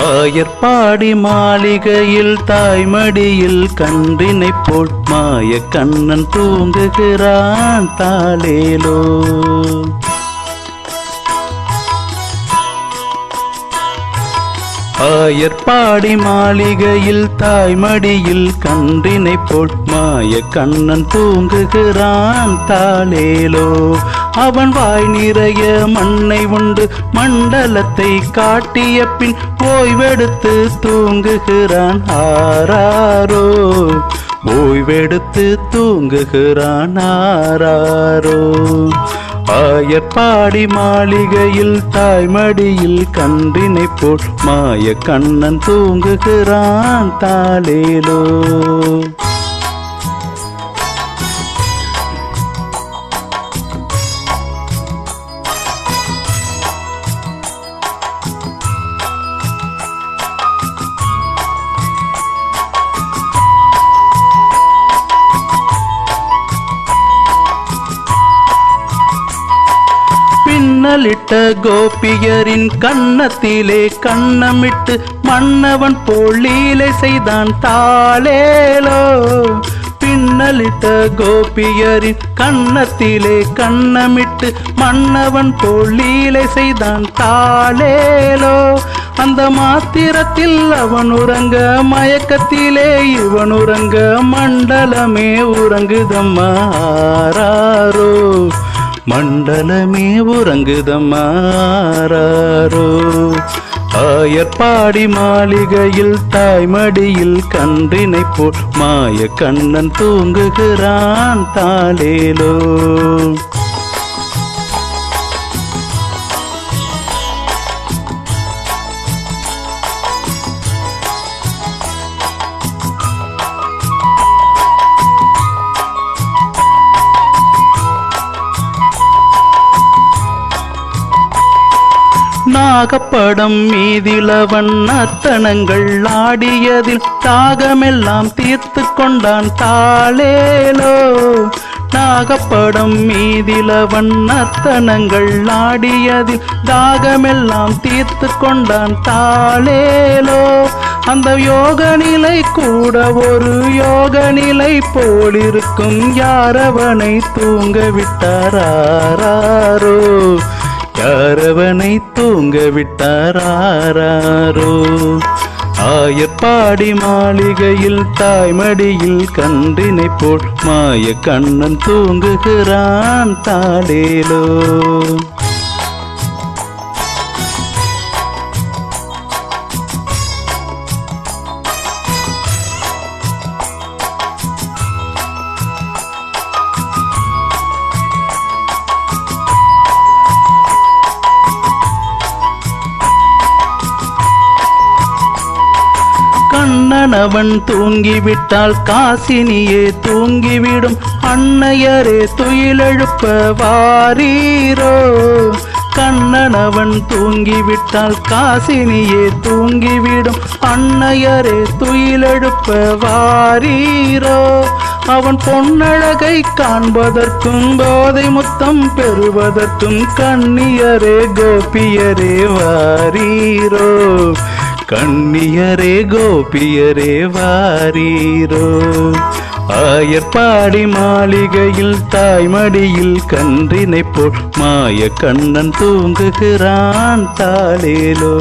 ஆயர்பாடி மாளிகையில் தாய்மடியில் கன்றினை போல் மாய கண்ணன் தூங்குகிறான் தாளேலோ. ஆயர்பாடி மாளிகையில் தாய்மடியில் கன்றினை போல் மாய கண்ணன் தூங்குகிறான் தாளேலோ. அவன் வாய் நிறைய மண்ணை உண்டு மண்டலத்தை காட்டிய பின் ஓய்வெடுத்து தூங்குகிறான் ஆராரோ. ஓய்வெடுத்து தூங்குகிறான் ஆராரோ. ஆயப்பாடி மாளிகையில் தாய்மடியில் கன்றினை போல் மாய கண்ணன் தூங்குகிறான் தாளேலோ. மின்னலிட்ட கோபியரின் கண்ணத்திலே கண்ணமிட்டு மன்னவன் போலீலை செய்தான் தாளேலோ. பின்னலிட்ட கோபியரின் கண்ணத்திலே கண்ணமிட்டு மன்னவன் போலீலை செய்தான் தாளேலோ. அந்த மாத்திரத்தில் அவன் உறங்க மயக்கத்திலே இவன் உறங்க மண்டலமே உறங்குதம்மாரோ மண்டலமே உறங்குதம்மாறாரோ? ஆயர்பாடி மாளிகையில் தாய்மடியில் கன்றினை போல் மாய கண்ணன் தூங்குகிறான் தாளேலோ. நாகப்படம் மீதிலவன் அத்தனங்கள் ஆடியதில் தாகமெல்லாம் தீர்த்து கொண்டான் தாளேலோ. நாகப்படம் மீதிலவன் அத்தனங்கள் ஆடியதில் தாகமெல்லாம் தீர்த்து கொண்டான் தாளேலோ. அந்த யோக நிலை கூட ஒரு யோக நிலை போலிருக்கும். யாரவனை தூங்க விட்டாரோ யாரவனை தூங்க விட்டாரோ ஆயப்பாடி மாளிகையில் தாய்மடியில் கன்றினை போல் மாய கண்ணன் தூங்குகிறான் தாடேலோ. கணவன் தூங்கிவிட்டால் காசினியே தூங்கிவிடும். அன்னையரே துயிலெழுப்ப வாரீரோ. கண்ணனவன் தூங்கிவிட்டால் காசினியே தூங்கிவிடும். அன்னையரே துயிலெழுப்ப வாரீரோ. அவன் பொன்னழகை காண்பதற்கும் போதை முத்தம் பெறுவதற்கும் கண்ணியரே கோபியரே வாரீரோ. கண்ணியரே கோபியரே வாரீரோ. ஆயர்பாடி மாளிகையில் தாய்மடியில் கன்றினை போல் மாய கண்ணன் தூங்குகிறான் தாளேலோ.